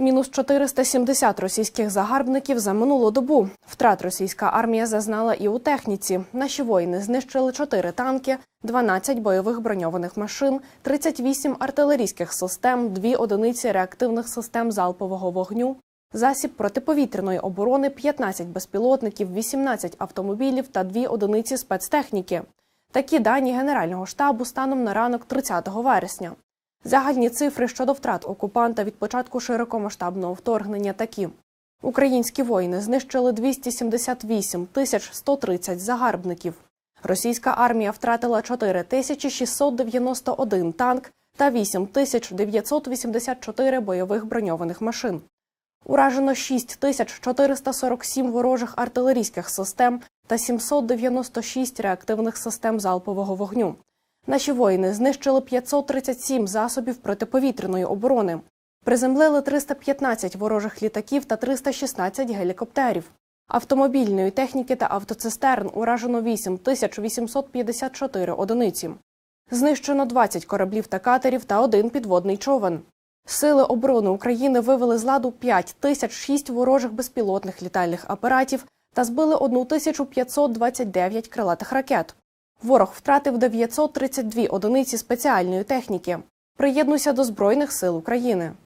Мінус 470 російських загарбників за минулу добу. Втрат російська армія зазнала і у техніці. Наші воїни знищили 4 танки, 12 бойових броньованих машин, 38 артилерійських систем, 2 одиниці реактивних систем залпового вогню, засіб протиповітряної оборони, 15 безпілотників, 18 автомобілів та 2 одиниці спецтехніки. Такі дані Генерального штабу станом на ранок 30 вересня. Загальні цифри щодо втрат окупанта від початку широкомасштабного вторгнення такі: українські воїни знищили 278 тисяч 130 загарбників. Російська армія втратила 4 тисячі 691 танк та 8 тисяч 984 бойових броньованих машин. Уражено 6 тисяч 447 ворожих артилерійських систем та 796 реактивних систем залпового вогню. Наші воїни знищили 537 засобів протиповітряної оборони, приземлили 315 ворожих літаків та 316 гелікоптерів. Автомобільної техніки та автоцистерн уражено 8 тисяч 854 одиниці. Знищено 20 кораблів та катерів та один підводний човен. Сили оборони України вивели з ладу 5 тисяч 6 ворожих безпілотних літальних апаратів та збили 1529 крилатих ракет. Ворог втратив 932 одиниці спеціальної техніки. Приєднуйся до Збройних сил України.